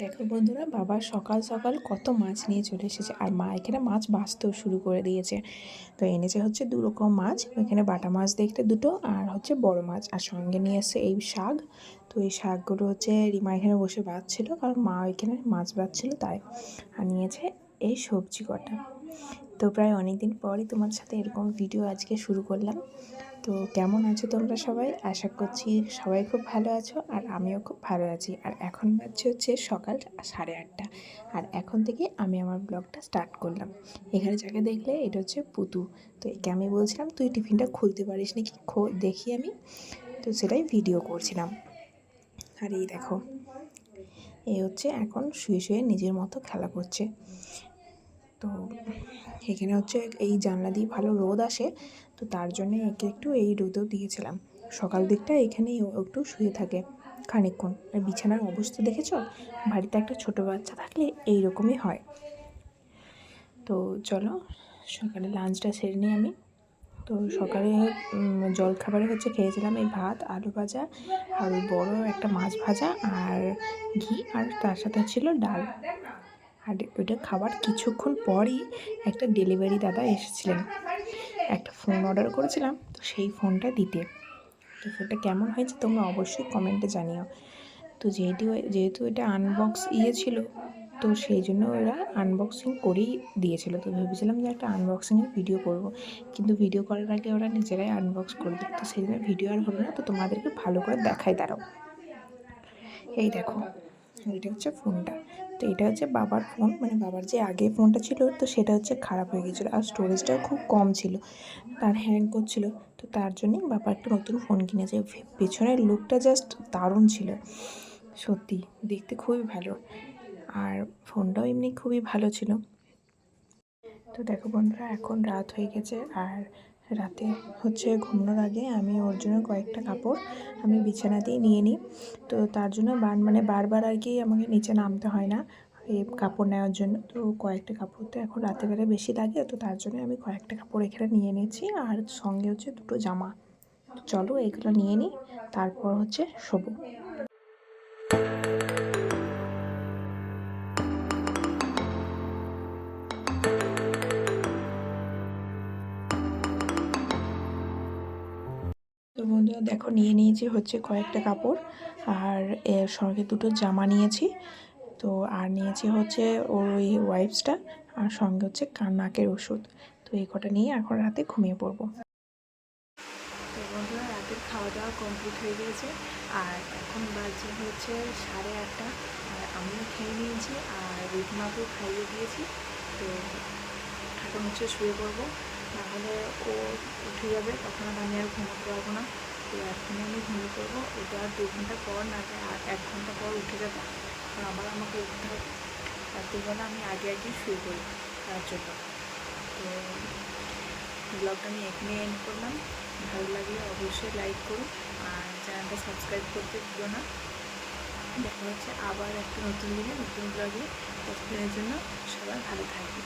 দেখো বন্ধুরা, বাবা সকাল সকাল কত মাছ নিয়ে চলে এসেছে। আর মা এখানে মাছ বাছতেও শুরু করে দিয়েছে। তো এনেছে হচ্ছে দু রকম মাছ, এখানে বাটা মাছ দেখতে দুটো আর হচ্ছে বড় মাছ। আর সঙ্গে নিয়ে এসছে এই শাক। তো এই শাকগুলো হচ্ছে রিমা এখানে বসে বাঁচছিল, কারণ মা এখানে মাছ বাঁচছিল তাই। আর নিয়েছে এই সবজি কটা। তো প্রায় অনেক দিন পরই তোমার সাথে এরকম ভিডিও আজকে শুরু করলাম। তো কেমন আছো তোমরা সবাই? আশা করছি সবাই খুব ভালো আছো আর আমিও খুব ভালো আছি। আর এখন বাজছে হচ্ছে সকাল সাড়ে আটটা। আর এখন থেকে আমি আমার ব্লগটা স্টার্ট করলাম। এখানে যাকে দেখলে এটা হচ্ছে পুতু। তো একে আমি বলছিলাম, তুই টিফিনটা খুলতে পারিস নাকি? খো, দেখি আমি। তো সেটাই ভিডিও করছিলাম। আর এই দেখো এই হচ্ছে এখন শুয়ে শুয়ে নিজের মতো খেলা করছে। তো এখানে হচ্ছে এই জানলা দিয়ে ভালো রোদ আসে, তো তার জন্য একে একটু এই রোদেও দিয়েছিলাম। সকাল দিকটা এখানেই একটু শুয়ে থাকে খানিকক্ষণ। আর বিছানার অবস্থা দেখেছ? বাড়িতে একটা ছোট বাচ্চা থাকলে এই রকমই হয়। তো চলো, সকালে লাঞ্চটা সেরে নিই আমি। তো সকালে জল খাবারে হচ্ছে খেয়েছিলাম এই ভাত, আলু ভাজা আর বড়ো একটা মাছ ভাজা আর ঘি, আর তার সাথে ছিল ডাল। আর ওইটা খাবার কিছুক্ষণ পরই একটা ডেলিভারি দাদা এসেছিলেন। একটা ফোন অর্ডার করেছিলাম, তো সেই ফোনটা দিতে। তো ফোনটা কেমন হয়েছে তোমরা অবশ্যই কমেন্টে জানিও। তো যেহেতু যেহেতু এটা আনবক্স ইয়ে ছিল, তো সেই জন্য ওরা আনবক্সিং করেই দিয়েছিল। তো ভেবেছিলাম যে একটা আনবক্সিংয়ের ভিডিও করব, কিন্তু ভিডিও করার আগে ওরা নিজেরাই আনবক্স করে দিত তো সেই জন্য ভিডিও আর হলো না, তো তোমাদেরকে ভালো করে দেখাই দাঁড়াও। এই দেখো এটা হচ্ছে ফোনটা। তো এটা হচ্ছে বাবার ফোন মানে বাবার যে আগে ফোনটা ছিল, তো সেটা হচ্ছে খারাপ হয়ে গিয়েছিল আর স্টোরেজটাও খুব কম ছিল, তার হ্যাং করছিল। তো তার জন্যই বাবা একটা নতুন ফোন কিনেছে পেছনের লুকটা জাস্ট দারুণ ছিল, সত্যি দেখতে খুবই ভালো। আর ফোনটাও এমনি খুবই ভালো ছিল। তো দেখো বন্ধুরা, এখন রাত হয়ে গেছে আর রাতে হচ্ছে ঘুমানোর আগে আমি ওর জন্য কয়েকটা কাপড় আমি বিছানাতেই নিয়ে নিই। তো তার জন্য বার মানে বারবার আর কি আমাকে নিচে নামতে হয় না এই কাপড় নেওয়ার জন্য। তো কয়েকটা কাপড় তো এখন রাতেবেলা বেশি লাগে, তো তার জন্য আমি কয়েকটা কাপড় এখানে নিয়ে নিয়েছি। আর সঙ্গে হচ্ছে দুটো জামা। চলো এগুলো নিয়ে নিই, তারপর হচ্ছে শোবো। তো বন্ধুরা দেখো নিয়ে নিয়েছি হচ্ছে কয়েকটা কাপড় আর এর সঙ্গে দুটো জামা নিয়েছি। তো আর নিয়েছি হচ্ছে ওর ওই ওয়াইপসটা আর সঙ্গে হচ্ছে নাকের ওষুধ। তো এই কটা নিয়ে এখন রাতে ঘুমিয়ে পড়ব। তো বন্ধুরা রাতের খাওয়া দাওয়া কমপ্লিট হয়ে গিয়েছে আর এখন বাজে হচ্ছে সাড়ে আটটা। আর আমিও খেয়ে নিয়েছি আর রিধমাকেও খাইয়ে দিয়েছি। তো এখন হচ্ছে শুয়ে পড়ব। নাহলে ও উঠে যাবে, তখন আর আমি আর ঘুমোতে পারব না। তো এখনই আমি ঘুমিয়ে পড়ব। ওটা আর দু ঘণ্টা পর না আর এক ঘণ্টা পর উঠে যাবে। কারণ আবার আমাকে উঠতে হবে। রাত্রিবেলা আমি আগে আগে শুয়ে পড়ি তার জন্য। তো ব্লগটা আমি এখানে এন্ড করলাম। ভালো লাগলে অবশ্যই লাইক করুন। আর চ্যানেলটা সাবস্ক্রাইব করতে দিও না। দেখা হচ্ছে আবার একটা নতুন দিনে, নতুন ব্লগে ততদিনের জন্য সবাই ভালো থাকবে